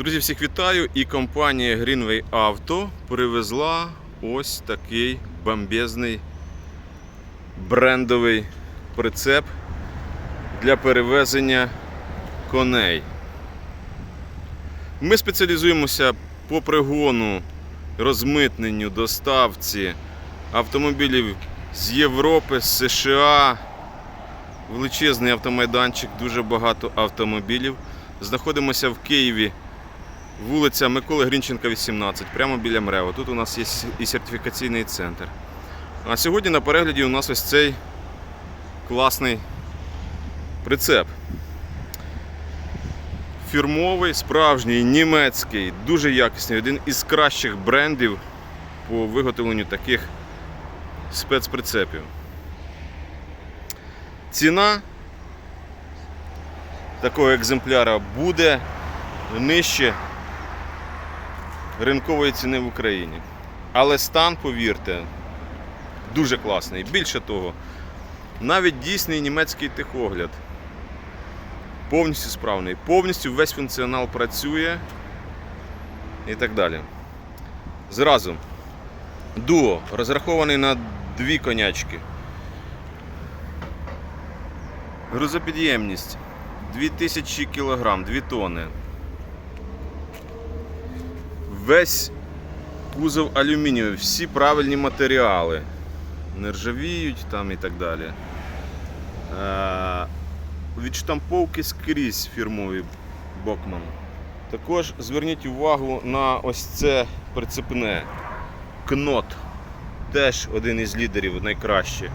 Друзі, всіх вітаю! І компанія Greenway Auto привезла ось такий бомбезний брендовий прицеп для перевезення коней. Ми спеціалізуємося по пригону, розмитненню, доставці автомобілів з Європи, з США. Величезний автомайданчик, дуже багато автомобілів. Знаходимося в Києві, вулиця Миколи Грінченка, 18, прямо біля МРЕВО. Тут у нас є і сертифікаційний центр. А сьогодні на перегляді у нас ось цей класний прицеп. Фірмовий, справжній, німецький, дуже якісний, один із кращих брендів по виготовленню таких спецприцепів. Ціна такого екземпляра буде нижче ринкової ціни в Україні. Але стан, повірте, дуже класний. Більше того, навіть дійсний німецький техогляд. Повністю справний, повністю весь функціонал працює і так далі. Зразу. Дуо розрахований на дві конячки. Грузопідємність 2000 кг, 2 тонни. Весь кузов алюмінієвий, всі правильні матеріали. Не ржавіють там і так далі. Е, Відштамповки скрізь фірмові Бокман. Також зверніть увагу на ось це прицепне кнот. Теж один із лідерів найкраще.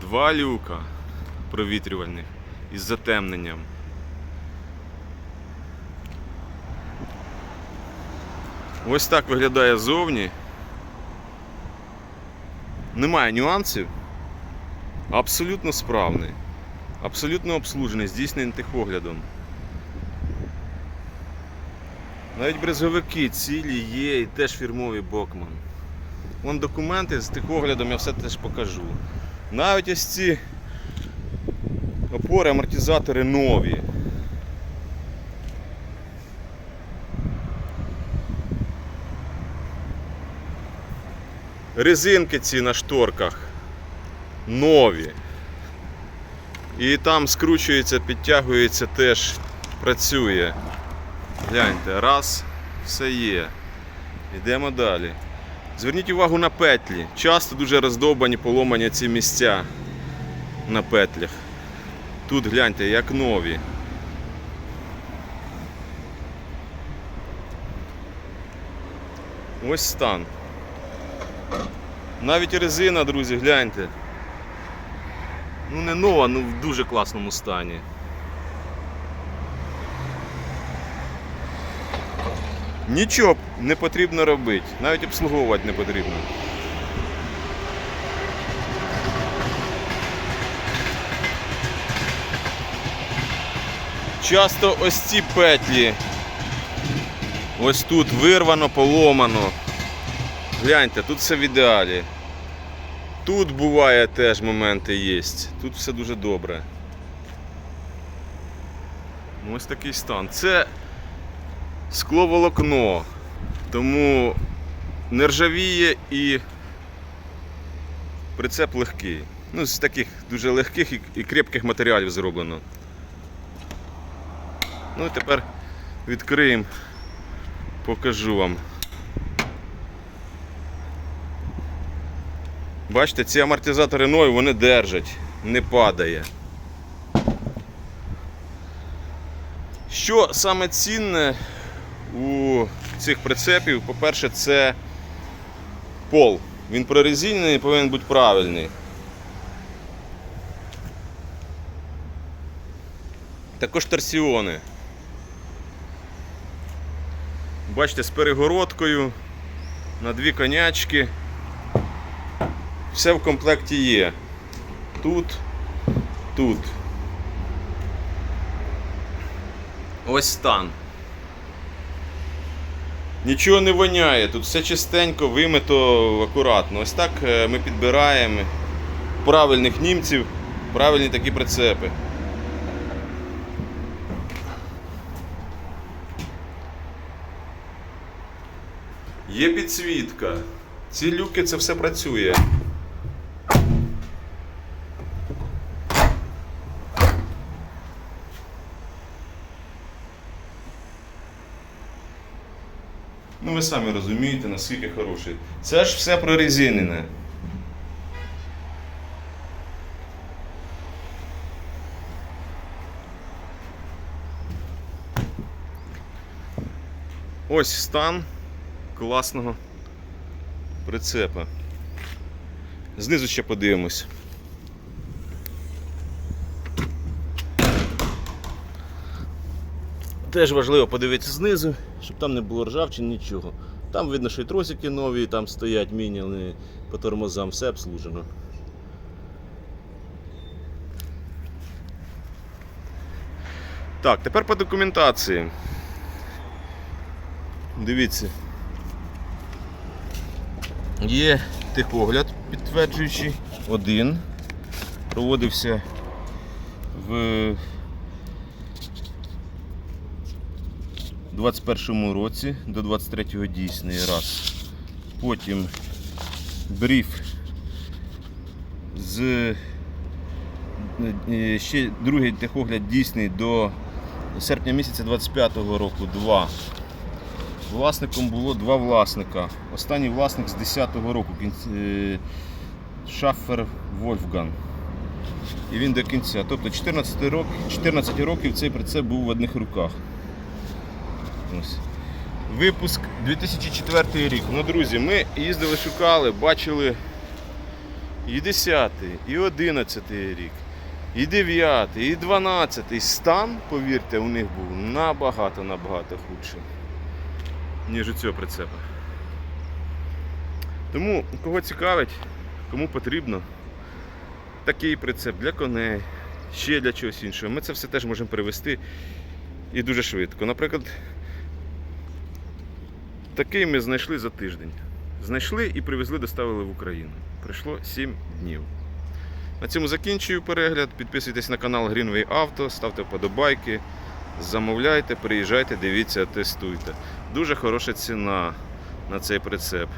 Два люка провітрювальних із затемненням. Ось так виглядає зовні. Немає нюансів. Абсолютно справний. Абсолютно обслужений, здійснений техоглядом. Навіть брезговики цілі є і теж фірмові Бокман. Вон документи з техоглядом я все теж покажу. Навіть ось ці опори, амортизатори нові. Резинки ці на шторках нові. І там скручується, підтягується теж, працює. Гляньте, раз, все є. Йдемо далі. Зверніть увагу на петлі. Часто дуже роздовбані, поломані ці місця на петлях. Тут гляньте, як нові. Ось стан. Навіть резина, друзі, гляньте. Ну не нова, ну в дуже класному стані. Нічого не потрібно робити, навіть обслуговувати не потрібно. Часто ось ці петлі. Ось тут вирвано, поломано. Гляньте, тут все в ідеалі. Тут буває теж моменти є. Тут все дуже добре. Ось такий стан. Це скловолокно, тому не ржавіє і прицеп легкий. Ну, з таких дуже легких і крепких матеріалів зроблено. Ну і тепер відкриємо, покажу вам. Бачите, ці амортизатори нові, вони держать, не падає. Що саме цінне у цих прицепів, по-перше, це пол. Він прорезинений, повинен бути правильний. Також торсіони. Бачите, з перегородкою на дві конячки. Все в комплекті є. Тут, тут. Ось стан. Нічого не воняє, тут все чистенько, вимито акуратно. Ось так е, ми підбираємо правильних німців правильні такі прицепи. Є підсвітка. Ці люки це все працює. Ну ви самі розумієте, наскільки хороший. Це ж все прорезинене. Ось стан класного прицепа. Знизу ще подивимось. Теж важливо подивитися знизу, щоб там не було ржавчин, нічого. Там видно, що і тросики нові, там стоять міняли по тормозам, все обслужено. Так, тепер по документації. Дивіться. Є техогляд підтверджуючий, один. Проводився в 21 році до 23-го дійсний раз. Потім бриф з е, ще другий техогляд дійсний до серпня місяця 25-го року. Два. Власником було два власника. Останній власник з 10-го року. е, Шафер Вольфган. І він до кінця. Тобто 14 років, 14 років цей прицеп був в одних руках. Ось. Випуск 2004 рік. Ну, друзі, ми їздили, шукали, бачили і 10, і 11 рік, і 9, і 12. Стан, повірте, у них був набагато-набагато худший, ніж у цього прицепа. Тому, кого цікавить, кому потрібно такий прицеп для коней, ще для чогось іншого, ми це все теж можемо перевести і дуже швидко. Наприклад, Такий ми знайшли за тиждень. Знайшли і привезли, доставили в Україну. Пройшло 7 днів. На цьому закінчую перегляд. Підписуйтесь на канал Greenway Auto, ставте вподобайки, замовляйте, приїжджайте, дивіться, тестуйте. Дуже хороша ціна на цей прицеп.